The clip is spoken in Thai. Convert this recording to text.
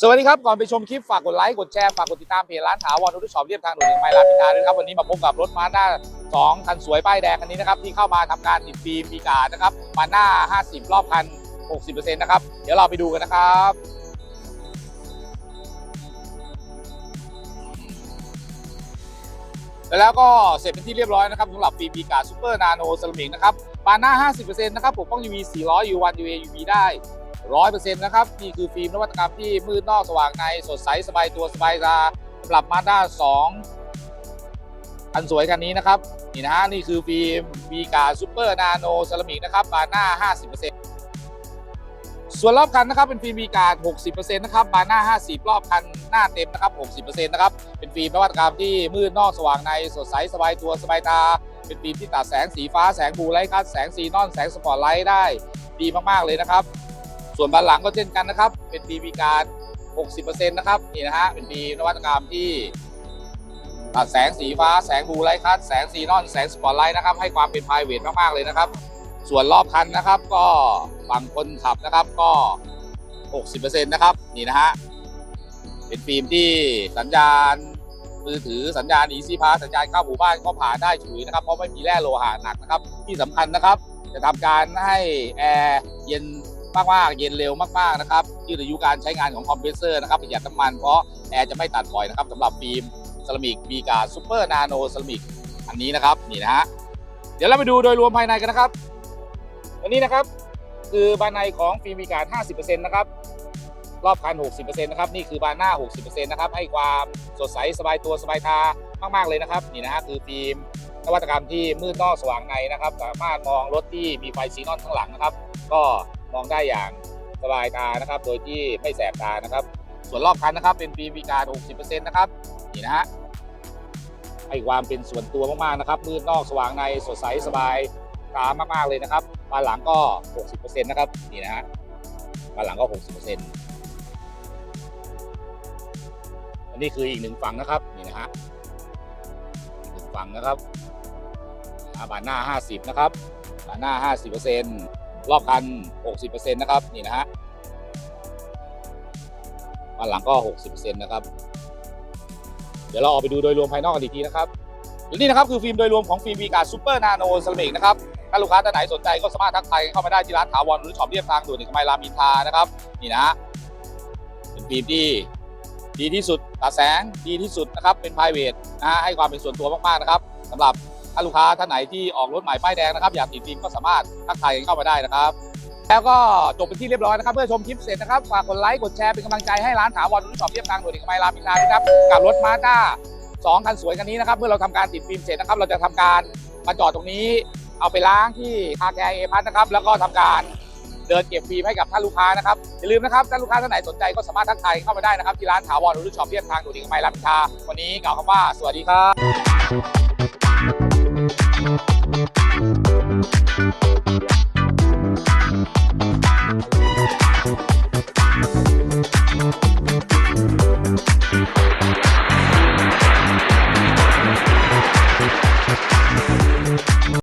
สวัสดีครับ ก่อนไปชมคลิปฝากกดไลค์ กดแชร์ ฝากกดติดตามเพจร้านถาวรรถช็อปเรียบทางด่วนหนึ่งไมล์ลาพิตาด้วยครับ วันนี้มาพบกับรถมาด้า2คันสวยป้ายแดงคันนี้นะครับ ที่เข้ามาทำการติดฟิล์มมีกาดนะครับ มาหน้า 50 รอบคัน 60%นะครับ เดี๋ยวเราไปดูกันนะครับแล้วก็เสร็จเป็นที่เรียบร้อยนะครับสำหรับฟิล์มมีกาซูเปอร์นาโนเซรามิกนะครับบานหน้า 50%นะครับปกป้อง UV 400 U1 UA UV ได้ ร้อยเปอร์เซ็นต์นะครับ นี่คือฟิล์มนวัตกรรมที่มืดนอกสว่างในสดใสสบายตัวสบายตาสำหรับมาด้า2อันสวยคันนี้นะครับ นี่นะฮะนี่คือฟิล์มวีกาซูเปอร์นาโนเซรามิกนะครับบาหน้า 50%ส่วนรอบคันนะครับเป็นฟิล์มวีกา60%นะครับบาหน้า 50 รอบคันหน้าเต็มนะครับ 60%นะครับเป็นฟิล์มนวัตกรรมที่มืดนอกสว่างในสดใสสบายตัวสบายตาเป็นฟิล์มที่ตัดแสงสีฟ้าแสงบูไลท์คัดแสงซีนอนแสงสปอตไลท์ได้ดีมากๆเลยนะครับ ส่วนบานหลังก็เช่นกันนะครับ เป็นฟิล์มวีการ 60%นะครับนี่นะฮะเป็นฟิล์มนวัตกรรมที่ตัดแสงสีฟ้าแสงบูไลท์คัดแสงซีนอนแสงสปอตไลท์นะครับให้ความเป็นไพรเวทมากๆเลยนะครับ ส่วนรอบคันนะครับ ก็ฝั่งคนขับนะครับก็ 60%นะครับนี่นะฮะเป็นฟิล์มที่สัญญาณมือถือสัญญาณ Easy Pass สัญญาณเข้าหมู่บ้านก็ผ่านได้ฉุยนะครับเพราะไม่มีแร่โลหะหนักนะครับ ที่สำคัญนะครับ จะทำการให้แอร์เย็น มากๆ เย็นเร็วมากๆนะครับยืดอายุการใช้งานของคอมเพรสเซอร์นะครับประหยัดน้ำมันเพราะแอร์จะไม่ตัดบ่อยนะครับสำหรับฟิล์มเซรามิกบีกาซูเปอร์นาโนเซรามิกอันนี้นะครับนี่นะฮะเดี๋ยวเราไปดูโดยรวมภายในกันนะครับอันนี้นะครับคือภายในของฟิล์มบีกา50%นะครับรอบคัน 60%นะครับ นี่คือบานหน้า 60%นะครับ ให้ความสดใส สบายตัว สบายตามาก ๆ เลยนะครับ นี่นะฮะคือฟิล์มนวัตกรรมที่มืดนอกสว่างในนะครับ สามารถมองรถที่มีไฟซีนอนข้างหลังนะครับ ก็ มองได้อย่างสบายตานะครับ โดยที่ไม่แสบตานะครับ ส่วนรอบคันนะครับ เป็นฟิล์มวีการ 60%นะครับนี่นะฮะให้ความเป็นส่วนตัวมากๆนะครับมืดนอกสว่างในสดใสสบายตามากๆเลยนะครับบานหลังก็ 60%นะครับนี่นะฮะบานหลังก็ 60%อันนี้คืออีกหนึ่งฝั่งนะครับนี่นะฮะอีกหนึ่งฝั่งนะครับบานหน้า 50 นะครับบานหน้า 50%ร รอบคัน 60%นะครับนี่นะฮะบานหลังก็ 60%นะครับ เดี๋ยวเราออกไปดูโดยรวมภายนอกกันอีกทีนะครับและนี่นะครับคือฟิล์มโดยรวมของฟิล์มวีการซูเปอร์นาโนเซรามิกนะครับถ้าลูกค้าท่านไหนสนใจก็สามารถทักทายเข้ามาได้ที่ร้านถาวรหรือช็อปเรียบทางด่วนเอกมัยรามินทานะครับนี่นะฮะเป็นฟิล์มที่ดีที่สุดตัดแสงดีที่สุดนะครับเป็น p r i v a t นะฮะให้ความเป็นส่วนตัวมากๆนะครับสำหรับ ถ้าลูกค้าท่านไหนที่ออกรถใหม่ป้ายแดงนะครับอยากติดฟิล์มก็สามารถทักทายกันเข้ามาได้นะครับ แล้วก็จบเป็นที่เรียบร้อยนะครับเพื่อชมคลิปเสร็จนะครับฝากกดไลค์กดแชร์เป็นกำลังใจให้ร้านถาวรรุ่นช็อปเรียบทางด่วนเอกมัยรามอินทรานะครับกับรถมาด้าสองคันสวยคันนี้นะครับเมื่อเราทำการติดฟิล์มเสร็จนะครับเราจะทำการมาจอดตรงนี้ เอาไปล้างที่คาแคร์เอพัทนะครับแล้วก็ทำการเดินเก็บฟิล์มให้กับท่านลูกค้านะครับอย่าลืมนะครับท่านลูกค้าท่านไหนสนใจก็สามารถทักทายเข้ามาได้นะครับที่ร้านถาวรรุ่นช็อปเรียบทางด่วนเอกมัยรามอินทราวันนี้กล่าวคำว่าสวัสดีครับ